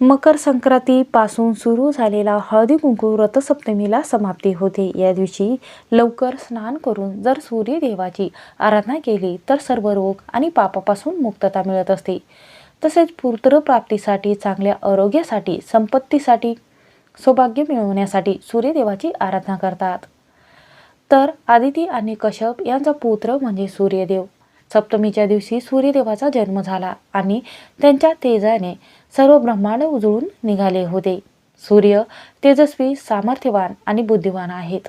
मकर संक्रांतीपासून सुरू झालेला हळदी कुंकू रथसप्तमीला समाप्ती होते. या दिवशी लवकर स्नान करून जर सूर्यदेवाची आराधना केली तर सर्व रोग आणि पापापासून मुक्तता मिळत असते. तसेच पुत्रप्राप्तीसाठी चांगल्या आरोग्यासाठी संपत्तीसाठी सौभाग्य मिळवण्यासाठी सूर्यदेवाची आराधना करतात. तर आदिती आणि कश्यप यांचा पुत्र म्हणजे सूर्यदेव. सप्तमीच्या दिवशी सूर्यदेवाचा जन्म झाला आणि त्यांच्या तेजाने सर्व ब्रह्मांड उजळून निघाले होते. सूर्य तेजस्वी सामर्थ्यवान आणि बुद्धिवान आहेत.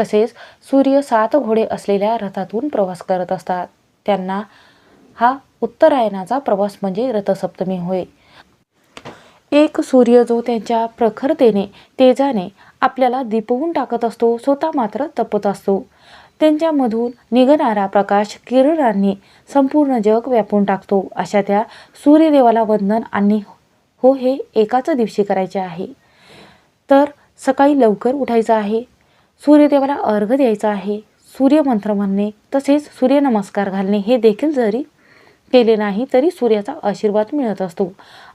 तसेच सूर्य सात घोडे असलेल्या रथातून प्रवास करत असतात. त्यांना हा उत्तरायणाचा प्रवास म्हणजे रथसप्तमी होय. एक सूर्य जो त्यांच्या प्रखरतेने तेजाने आपल्याला दिपवून टाकत असतो स्वतः मात्र तपत असतो. त्यांच्यामधून निघणारा प्रकाश किरणांनी संपूर्ण जग व्यापून टाकतो. अशा त्या सूर्यदेवाला वंदन आणि हो हे एकाच दिवशी करायचे आहे. तर सकाळी लवकर उठायचं आहे. सूर्यदेवाला अर्घ द्यायचा आहे. सूर्यमंत्र म्हणणे तसेच सूर्यनमस्कार घालणे हे देखील जरी केले नाही तरी सूर्याचा आशीर्वाद मिळत असतो.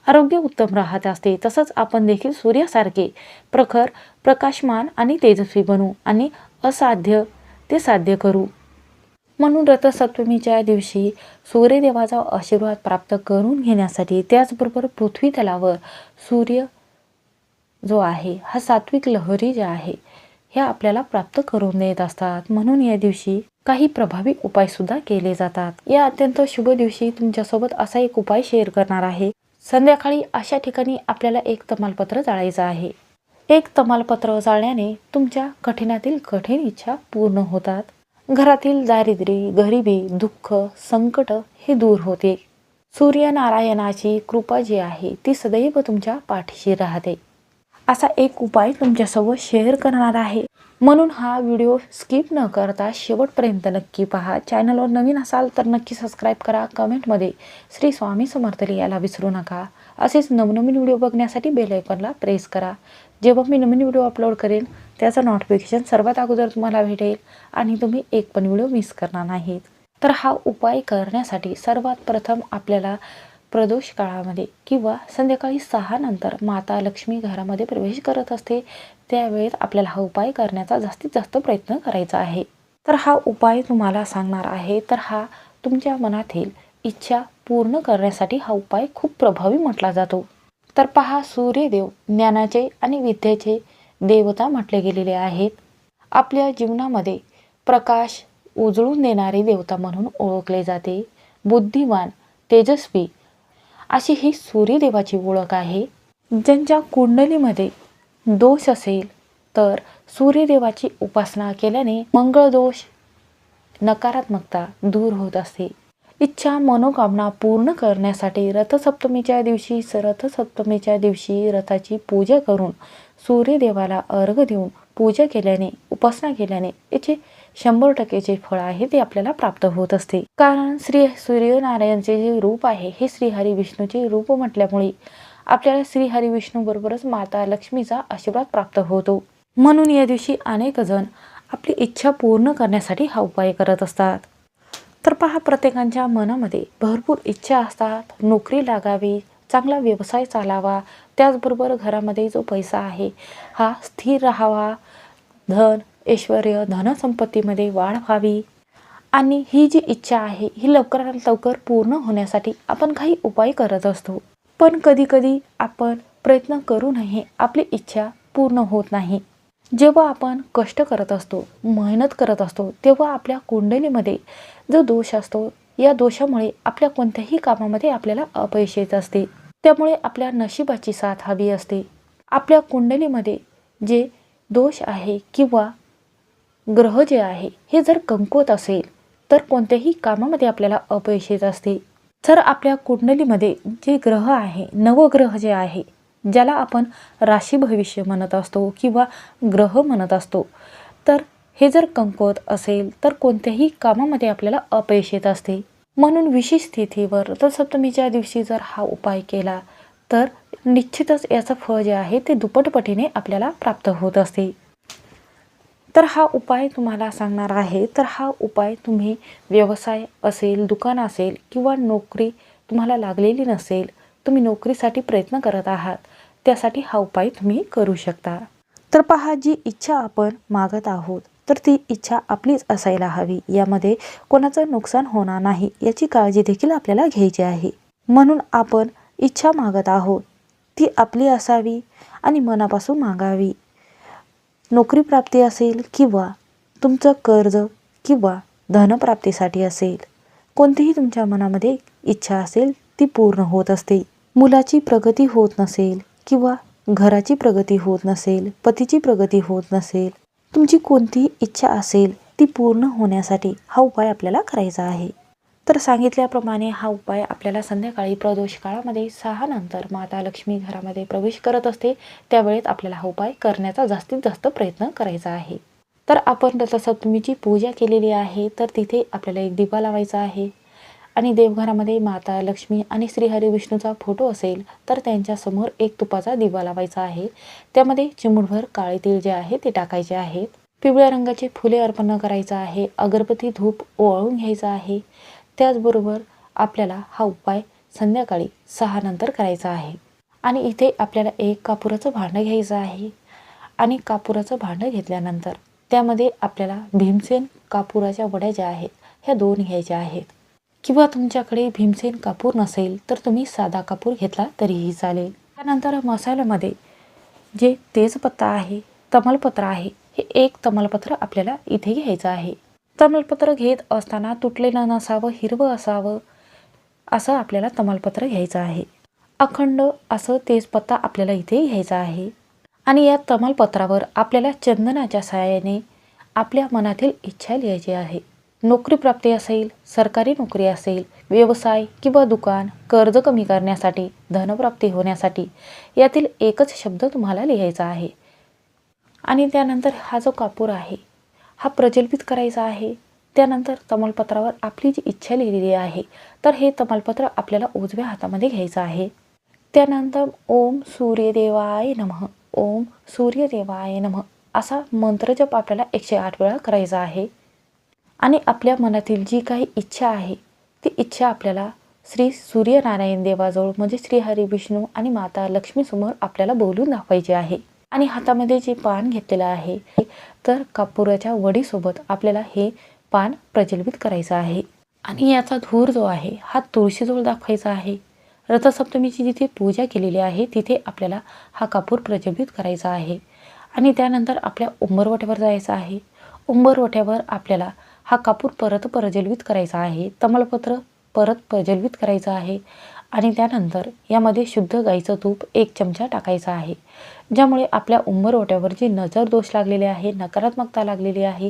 आरोग्य उत्तम राहत असते. तसंच आपण देखील सूर्यासारखे प्रखर प्रकाशमान आणि तेजस्वी बनू आणि असाध्य ते साध्य करू. म्हणून रथसप्तमीच्या दिवशी सूर्यदेवाचा आशीर्वाद प्राप्त करून घेण्यासाठी त्याचबरोबर पृथ्वी तलावर सूर्य जो आहे हा सात्विक लहरी जे आहे ह्या आपल्याला प्राप्त करून देत असतात. म्हणून या दिवशी काही प्रभावी उपायसुद्धा केले जातात. या अत्यंत शुभ दिवशी तुमच्यासोबत असा एक उपाय शेअर करणार आहे. संध्याकाळी अशा ठिकाणी आपल्याला एक तमालपत्र जाळायचं आहे. एक तमालपत्र जाळण्याने तुमच्या कठीणातील कठीण इच्छा पूर्ण होतात. घरातील दारिद्र्य गरिबी दुःख संकट हे दूर होते. सूर्यनारायणाची कृपा जी आहे ती सदैव तुमच्या पाठीशी राहते. असा एक उपाय तुमच्यासोबत शेअर करणार आहे. म्हणून हा व्हिडिओ स्किप न करता शेवटपर्यंत नक्की पहा. चॅनलवर नवीन असाल तर नक्की सबस्क्राईब करा. कमेंटमध्ये श्री स्वामी समर्थ लिहायला विसरू नका. असेच नवनवीन व्हिडिओ बघण्यासाठी बेल आयकॉनला प्रेस करा. जेव्हा मी नवीन व्हिडिओ अपलोड करेन त्याचं नोटिफिकेशन सर्वात अगोदर तुम्हाला भेटेल आणि तुम्ही एक पण व्हिडिओ मिस करणार नाहीत. तर हा उपाय करण्यासाठी सर्वात प्रथम आपल्याला प्रदोष काळामध्ये किंवा संध्याकाळी सहा नंतर माता लक्ष्मी घरामध्ये प्रवेश करत असते त्यावेळेस आपल्याला हा उपाय करण्याचा जास्तीत जास्त प्रयत्न करायचा आहे. तर हा उपाय तुम्हाला सांगणार आहे तर हा तुमच्या मनातील इच्छा पूर्ण करण्यासाठी हा उपाय खूप प्रभावी म्हटला जातो. तर पहा सूर्यदेव ज्ञानाचे आणि विद्येचे देवता म्हटले गेलेले आहेत. आपल्या जीवनामध्ये प्रकाश उजळून देणारे देवता म्हणून ओळखले जाते. बुद्धिमान तेजस्वी अशी ही सूर्यदेवाची ओळख आहे. ज्यांच्या कुंडलीमध्ये दोष असेल तर सूर्यदेवाची उपासना केल्याने मंगळ दोष नकारात्मकता दूर होत असते. इच्छा मनोकामना पूर्ण करण्यासाठी रथसप्तमीच्या दिवशी रथसप्तमीच्या दिवशी रथाची पूजा करून सूर्यदेवाला अर्घ देऊन पूजा केल्याने उपासना केल्याने याचे शंभर टक्केचे फळ आहे ते आपल्याला प्राप्त होत असते. कारण श्री सूर्यनारायणचे जे रूप आहे हे श्रीहरी विष्णूचे रूप म्हटल्यामुळे आपल्याला श्रीहरी विष्णू बरोबरच माता लक्ष्मीचा आशीर्वाद प्राप्त होतो. म्हणून या दिवशी अनेक जण आपली इच्छा पूर्ण करण्यासाठी हा उपाय करत असतात. तर पहा प्रत्येकांच्या मनामध्ये भरपूर इच्छा असतात. नोकरी लागावी चांगला व्यवसाय चालावा त्याचबरोबर घरामध्ये जो पैसा आहे हा स्थिर राहावा. धन ऐश्वर धनसंपत्तीमध्ये वाढ व्हावी. आणि ही जी इच्छा आहे ही लवकरात लवकर पूर्ण होण्यासाठी आपण काही उपाय करत असतो. पण कधीकधी आपण प्रयत्न करूनही आपली इच्छा पूर्ण होत नाही. जेव्हा आपण कष्ट करत असतो मेहनत करत असतो तेव्हा आपल्या कुंडलीमध्ये जो दोष असतो या दोषामुळे आपल्या कोणत्याही कामामध्ये आपल्याला अपयश येत असते. त्यामुळे आपल्या नशिबाची साथ हवी असते. आपल्या कुंडलीमध्ये जे दोष आहे किंवा ग्रह जे आहे हे जर कमकुवत असेल तर कोणत्याही कामामध्ये आपल्याला अपयश येत असते. जर आपल्या कुंडलीमध्ये जे ग्रह आहे नवग्रह जे आहे ज्याला आपण राशी भविष्य म्हणत असतो किंवा ग्रह म्हणत असतो. तर हे जर कमकुवत असेल तर कोणत्याही कामामध्ये आपल्याला अपयश येत असते. म्हणून विशेष स्थितीवर रथसप्तमीच्या दिवशी जर हा उपाय केला तर निश्चितच याचं फळ जे आहे ते दुप्पटपटीने आपल्याला प्राप्त होत असते. तर हा उपाय तुम्हाला सांगणार आहे तर हा उपाय तुम्ही व्यवसाय असेल दुकान असेल किंवा नोकरी तुम्हाला लागलेली नसेल तुम्ही नोकरीसाठी प्रयत्न करत आहात. त्यासाठी हा उपाय तुम्ही करू शकता. तर पहा जी इच्छा आपण मागत आहोत तर ती इच्छा आपलीच असायला हवी. यामध्ये कोणाचं नुकसान होणार नाही याची काळजी देखील आपल्याला घ्यायची आहे. म्हणून आपण इच्छा मागत आहोत. ती आपली असावी आणि मनापासून मागावी. नोकरी प्राप्ती असेल किंवा तुमचं कर्ज किंवा धनप्राप्तीसाठी असेल कोणतीही तुमच्या मनामध्ये इच्छा असेल ती पूर्ण होत असते. मुलाची प्रगती होत नसेल किंवा घराची प्रगती होत नसेल पतीची प्रगती होत नसेल तुमची कोणतीही इच्छा असेल ती पूर्ण होण्यासाठी हा उपाय आपल्याला करायचा आहे. तर सांगितल्याप्रमाणे हा उपाय आपल्याला संध्याकाळी प्रदोष काळामध्ये सहा नंतर माता लक्ष्मी घरामध्ये प्रवेश करत असते त्यावेळेत आपल्याला हा उपाय करण्याचा जास्तीत जास्त प्रयत्न करायचा आहे. तर आपण रथसप्तमीची पूजा केलेली आहे तर तिथे आपल्याला एक दिवा लावायचा आहे. आणि देवघरामध्ये माता लक्ष्मी आणि श्रीहरी विष्णूचा फोटो असेल तर त्यांच्यासमोर एक तुपाचा दिवा लावायचा आहे. त्यामध्ये चिमुडभर काळे तीळ जे आहे ते टाकायचे आहेत पिवळ्या रंगाचे फुले अर्पण करायचं आहे. अगरबत्ती धूप ओवाळून घ्यायचा आहे. त्याचबरोबर आपल्याला हा उपाय संध्याकाळी सहा नंतर करायचा आहे. आणि इथे आपल्याला एक कापुराचं भांडं घ्यायचं आहे. आणि कापुराचं भांडं घेतल्यानंतर त्यामध्ये आपल्याला भीमसेन कापुराच्या वड्या ज्या आहेत ह्या दोन घ्यायच्या आहेत. किंवा तुमच्याकडे भीमसेन कापूर नसेल तर तुम्ही साधा कापूर घेतला तरीही चालेल. त्यानंतर मसाल्यामध्ये जे तेजपत्ता आहे तमालपत्र आहे हे एक तमालपत्र आपल्याला इथे घ्यायचं आहे. तमालपत्र घेत असताना तुटलेलं नसावं हिरवं असावं असं आपल्याला तमालपत्र घ्यायचं आहे. अखंड असं तेजपत्ता आपल्याला इथे घ्यायचा आहे. आणि या तमालपत्रावर आपल्याला चंदनाच्या सहाय्याने आपल्या मनातील इच्छा लिहायची आहे. नोकरी प्राप्ती असेल सरकारी नोकरी असेल व्यवसाय किंवा दुकान कर्ज कमी करण्यासाठी धनप्राप्ती होण्यासाठी यातील एकच शब्द तुम्हाला लिहायचा आहे. आणि त्यानंतर हा जो कापूर आहे हा प्रजल्पित करायचा आहे. त्यानंतर तमालपत्रावर आपली जी इच्छा लिहिलेली आहे तर हे तमालपत्र आपल्याला उजव्या हातामध्ये घ्यायचं आहे. त्यानंतर ओम सूर्यदेवाय नमः ओम सूर्यदेवाय नमः असा मंत्रजप आपल्याला एकशे आठ वेळा करायचा आहे. आणि आपल्या मनातील जी काही इच्छा आहे ती इच्छा आपल्याला श्री सूर्यनारायण देवाजवळ म्हणजे श्री हरी विष्णू आणि माता लक्ष्मीसमोर आपल्याला बोलून दाखवायचे आहे. आणि हातामध्ये जे पान घेतलेलं आहे तर कापुराच्या वडीसोबत आपल्याला हे पान प्रज्वलित करायचं आहे. आणि याचा धूर जो आहे हा तुळशीजवळ दाखवायचा आहे. रथसप्तमीची जिथे पूजा केलेली आहे तिथे आपल्याला हा कापूर प्रज्वलित करायचा आहे. आणि त्यानंतर आपल्या उंबरवट्यावर जायचं आहे. उंबरवट्यावर आपल्याला हा कापूर परत प्रज्वलित करायचा आहे तमालपत्र परत प्रज्वलित करायचं आहे आणि त्यानंतर यामध्ये शुद्ध गाईचं तूप एक चमचा टाकायचा आहे ज्यामुळे आपल्या उंबरवट्यावर जी नजर दोष लागलेले आहे नकारात्मकता लागलेली आहे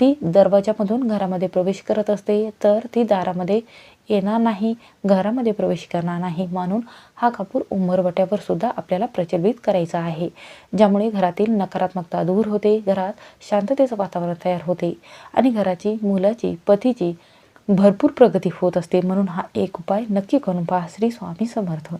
ती दरवाजामधून घरामध्ये प्रवेश करत असते तर ती दारामध्ये येणार नाही घरामध्ये प्रवेश करणार नाही म्हणून हा कापूर उंबरवट्यावर सुद्धा आपल्याला प्रचलित करायचा आहे ज्यामुळे घरातील नकारात्मकता दूर होते घरात शांततेचं वातावरण तयार होते आणि घराची मुलाची पतीची भरपूर प्रगती होत असते म्हणून हा एक उपाय नक्की करून पहा श्री स्वामी समर्थ.